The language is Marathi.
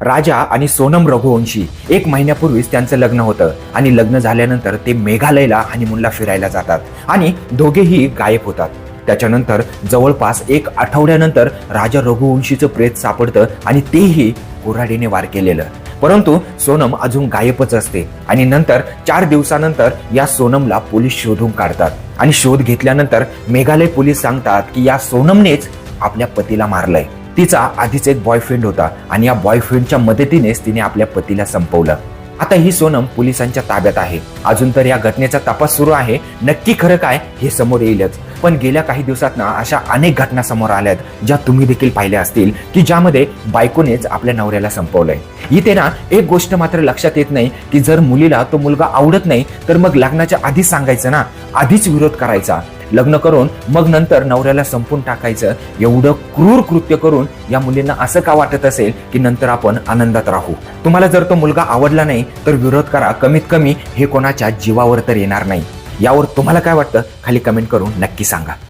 राजा आणि सोनम रघुवंशी एक महिन्यापूर्वीच त्यांचं लग्न होतं. आणि लग्न झाल्यानंतर ते मेघालयला हनीमूनला फिरायला जातात. आणि दोघेही गायब होतात. त्याच्यानंतर जवळपास एक आठवड्यानंतर राजा रघुवंशीचं प्रेत सापडतं आणि तेही कुऱ्हाडीने वार केलेलं. परंतु सोनम अजून गायबच असते. आणि नंतर चार दिवसानंतर या सोनमला पोलीस शोधून काढतात. आणि शोध घेतल्यानंतर मेघालय पोलीस सांगतात की या सोनमनेच आपल्या पतीला मारलंय. तिचा आधीच एक बॉयफ्रेंड होता आणि या बॉयफ्रेंडच्या मदतीनेच तिने आपल्या पतीला संपवलं. आता ही सोनम पोलिसांच्या ताब्यात आहे. अजून तर या घटनेचा तपास सुरू आहे. नक्की खरं काय हे समोर येईलच. पण गेल्या काही दिवसात ना अशा अनेक घटना समोर आल्यात ज्या तुम्ही देखील पाहिल्या असतील की ज्यामध्ये बायकोनेच आपल्या नवऱ्याला संपवलंय. इथे ना एक गोष्ट मात्र लक्षात येत नाही की जर मुलीला तो मुलगा आवडत नाही तर मग लग्नाच्या आधीच सांगायचं ना? आधीच विरोध करायचा. लग्न करून मग नंतर नवऱ्याला संपून टाकायचं. एवढं क्रूर कृत्य करून या मुलींना असं का वाटत असेल की नंतर आपण आनंदात राहू? तुम्हाला जर तो मुलगा आवडला नाही तर विरोध करा. कमीत कमी हे कोणाच्या जीवावर तर येणार नाही. यावर तुम्हाला काय वाटतं? खाली कमेंट करून नक्की सांगा.